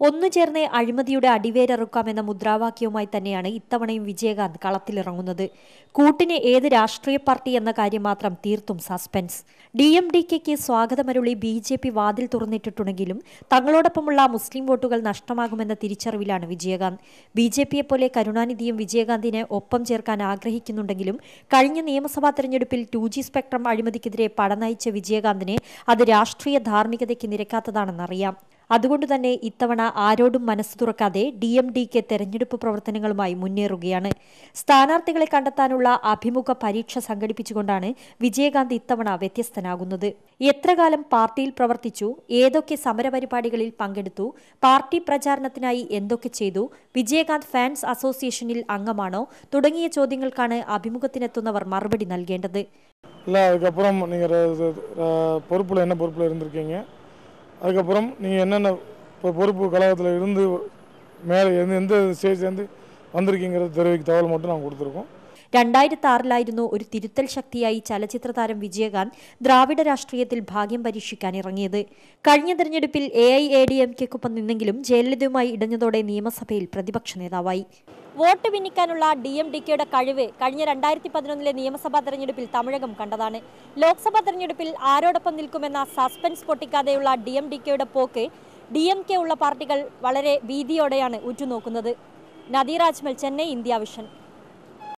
ഒന്നു ചേർന്ന് അഴിമതിയുടെ അടിവേരറുക്കാമെന്ന മുദ്രാവാക്യവുമായി തന്നെയാണ് ഇത്തവണയും വിജയകാന്ത് കളത്തിലിറങ്ങുന്നത്. കൂട്ടിന് ഏത് രാഷ്ട്രീയ പാർട്ടി എന്ന കാര്യം മാത്രം തീർത്തും സസ്പെൻസ്. ഡി എം ഡി കെക്ക് സ്വാഗതമരുളി ബി ജെ പി വാതിൽ തുറന്നിട്ടിട്ടുണ്ടെങ്കിലും തങ്ങളോടൊപ്പമുള്ള മുസ്ലിം വോട്ടുകൾ നഷ്ടമാകുമെന്ന തിരിച്ചറിവിലാണ് വിജയകാന്ത്. ബി ജെ പിയെ പോലെ കരുണാനിധിയും വിജയകാന്തിനെ ഒപ്പം ചേർക്കാൻ ആഗ്രഹിക്കുന്നുണ്ടെങ്കിലും കഴിഞ്ഞ നിയമസഭാ തെരഞ്ഞെടുപ്പിൽ ടു ജി സ്പെക്ട്രം അഴിമതിക്കെതിരെ പടനയിച്ച വിജയകാന്തിനെ അത് രാഷ്ട്രീയ ധാർമ്മികതയ്ക്ക് നിരക്കാത്തതാണെന്നറിയാം. അതുകൊണ്ട് തന്നെ ഇത്തവണ ആരോടും മനസ്സ് തുറക്കാതെ ഡി എം ഡി കെ തെരഞ്ഞെടുപ്പ് പ്രവർത്തനങ്ങളുമായി മുന്നേറുകയാണ് സ്ഥാനാർത്ഥികളെ കണ്ടെത്താനുള്ള അഭിമുഖ പരീക്ഷ സംഘടിപ്പിച്ചുകൊണ്ടാണ് വിജയകാന്ത് ഇത്തവണ വ്യത്യസ്തനാകുന്നത് എത്ര കാലം പാർട്ടിയിൽ പ്രവർത്തിച്ചു ഏതൊക്കെ സമരപരിപാടികളിൽ പങ്കെടുത്തു പാർട്ടി പ്രചാരണത്തിനായി എന്തൊക്കെ ചെയ്തു വിജയകാന്ത് ഫാൻസ് അസോസിയേഷനിൽ അംഗമാണോ തുടങ്ങിയ ചോദ്യങ്ങൾക്കാണ് അഭിമുഖത്തിനെത്തുന്നവർ മറുപടി നൽകേണ്ടത് இல்லை அதுக்கப்புறம் நீங்கள் பொறுப்பில் என்ன பொறுப்பில் இருந்திருக்கீங்க அதுக்கப்புறம் நீங்கள் என்னென்ன இப்போ பொறுப்பு கழகத்தில் இருந்து மேலே எந்த எந்த ஸ்டேஜ்லேருந்து வந்திருக்கீங்கிறது தெரிவிக்க தகவல் மட்டும் நாங்கள் கொடுத்துருக்கோம். രണ്ടായിരത്തി ആറിലായിരുന്നു ഒരു തിരുത്തൽ ശക്തിയായി ചലച്ചിത്ര താരം വിജയകാന്ത് ദ്രാവിഡ രാഷ്ട്രീയത്തിൽ ഭാഗ്യം പരീക്ഷിക്കാൻ ഇറങ്ങിയത്. കഴിഞ്ഞ തെരഞ്ഞെടുപ്പിൽ A I A D M കെക്കൊപ്പം നിന്നെങ്കിലും ജയലളിതയുമായി ഇടഞ്ഞതോടെ നിയമസഭയിൽ പ്രതിപക്ഷ നേതാവായി. വോട്ട് ഭിന്നിക്കാനുള്ള ഡി എം ഡി കെയുടെ കഴിവ് കഴിഞ്ഞ രണ്ടായിരത്തി പതിനൊന്നിലെ നിയമസഭാ തെരഞ്ഞെടുപ്പിൽ തമിഴകം കണ്ടതാണ്. ലോക്സഭാ തെരഞ്ഞെടുപ്പിൽ ആരോടൊപ്പം നിൽക്കുമെന്ന സസ്പെൻസ് പൊട്ടിക്കാതെയുള്ള ഡി എം ഡി കെയുടെ പോക്ക് ഡി എം കെ ഉള്ള പാർട്ടികൾ വളരെ ഭീതിയോടെയാണ് ഉറ്റുനോക്കുന്നത്. Nadeer Rajmal Chennai India Vision.